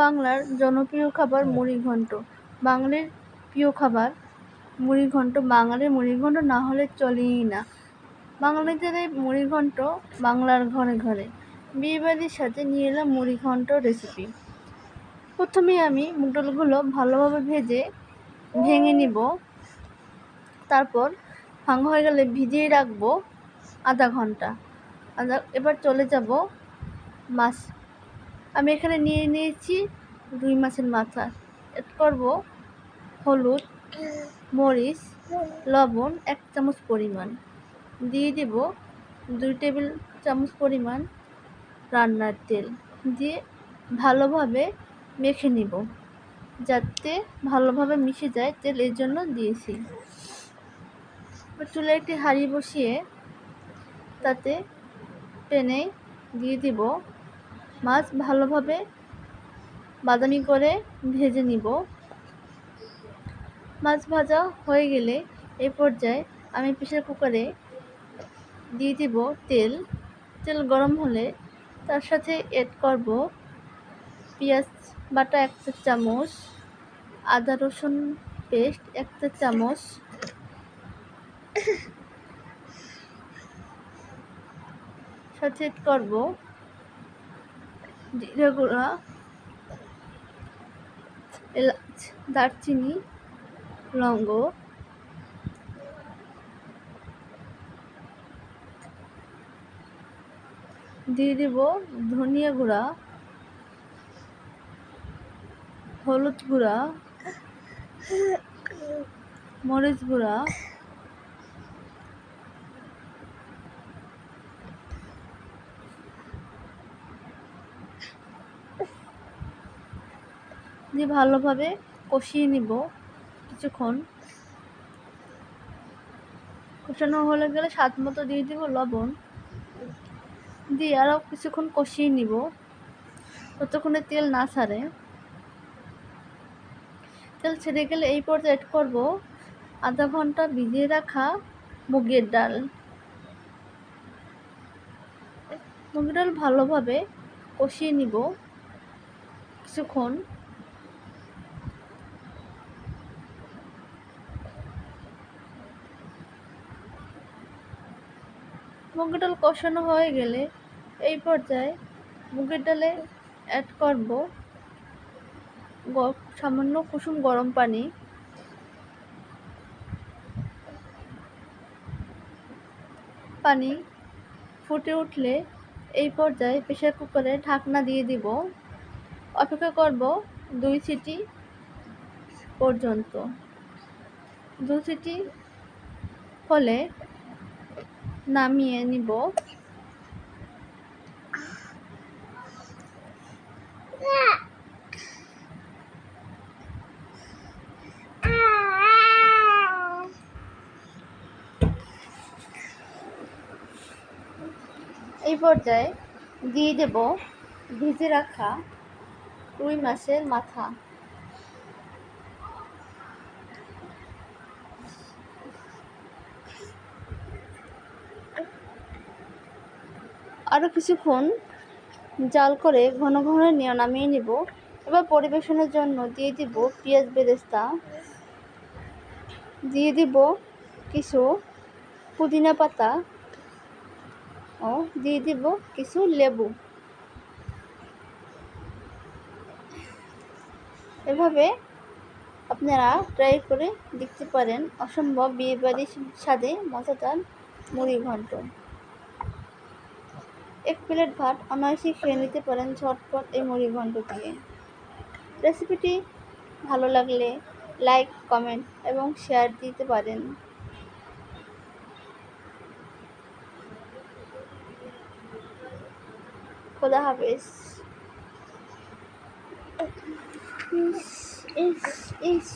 বাংলার জনপ্রিয় খাবার মুড়ি ঘন্ট বাঙালির প্রিয় খাবার মুড়ি ঘন্ট বাঙালির মুড়ি ঘন্ট না হলে চলেই না। বাঙালিদের এই মুড়ি ঘন্ট বাংলার ঘরে ঘরে। বিয়েবাড়ির সাথে নিয়ে এলাম মুড়ি ঘন্ট রেসিপি প্রথমে আমি মুগ ডালগুলো ভালোভাবে ভেজে ভেঙে নিব। তারপর ভাঙা হয়ে গেলে ভিজিয়ে রাখব আধা ঘণ্টা। আধা এবার চলে যাব মাছ আমি এখানে নিয়ে নিয়েছি রুই মাছের মাথা। এড করব হলুদ, মরিচ, লবণ এক চামচ পরিমাণ। দিয়ে দেব দুই টেবিল চামচ পরিমাণ রান্নার তেল। দিয়ে ভালোভাবে মেখে নিব, যাতে ভালোভাবে মিশে যায় তেল, এর জন্য দিয়েছি। চুলে একটি হাঁড়ি বসিয়ে তাতে টেনে দিয়ে দিব মাছ ভালোভাবে বাদামি করে ভেজে নিব। মাছ ভাজা হয়ে গেলে এই পর্যায়ে আমি প্রেশার কুকারে দিয়ে দিব তেল। তেল গরম হলে তার সাথে এড করব পেঁয়াজ বাটা এক চা চামচ, আদা রসুন পেস্ট এক চা চামচ। সাথে এড করব জিরে গুঁড়া এলাচ দারচিনি লবঙ্গ দিয়ে দেব ধনিয়া গুঁড়া হলুদ গুঁড়া মরিচ গুঁড়া দিয়ে ভালোভাবে কষিয়ে নিব কিছুক্ষণ, কষানো হলে গেলে স্বাদ মতো দিয়ে দিব লবণ, দিয়ে আরও কিছুক্ষণ কষিয়ে নিব ততক্ষণে তেল না ছাড়ে। তেল ছেড়ে গেলে এই পর্যায়ে এড করব আধা ঘণ্টা ভিজিয়ে রাখা মুগের ডাল। মুগের ডাল ভালোভাবে কষিয়ে নিব কিছুক্ষণ। মুগের ডাল কষানো হয়ে গেলে এই পর্যায়ে মুগের ডালে অ্যাড করব সামান্য কুসুম গরম পানি। পানি ফুটে উঠলে এই পর্যায়ে প্রেশার কুকারে ঢাকনা দিয়ে দিব। অপেক্ষা করব দুই সিটি পর্যন্ত। দু সিটি হলে নামিয়ে নিব। এই পর্যায়ে দিয়ে দেব ভিজে রাখা রুই মাছের মাথা। আরও কিছুক্ষণ জাল করে ঘন ঘন নিয়ে নামিয়ে নিব। এবার পরিবেশনের জন্য দিয়ে দিব পেঁয়াজ বেরেস্তা। দিয়ে দিব কিছু পুদিনা পাতা ও দিয়ে দিব কিছু লেবু। এভাবে আপনারা ট্রাই করে দেখতে পারেন। অসম্ভব বিয়েবাড়ির স্বাদে মজাদার মুড়ি ঘন্ট। এক প্লেট ভাত অনায়াসে খেয়ে নিতে পারেন ঝটপট এই মুড়ি ঘন্ট দিয়ে। রেসিপিটি ভালো লাগলে লাইক, কমেন্ট এবং শেয়ার দিতে পারেন। খোদা হাফেজ। ইস ইস ইস।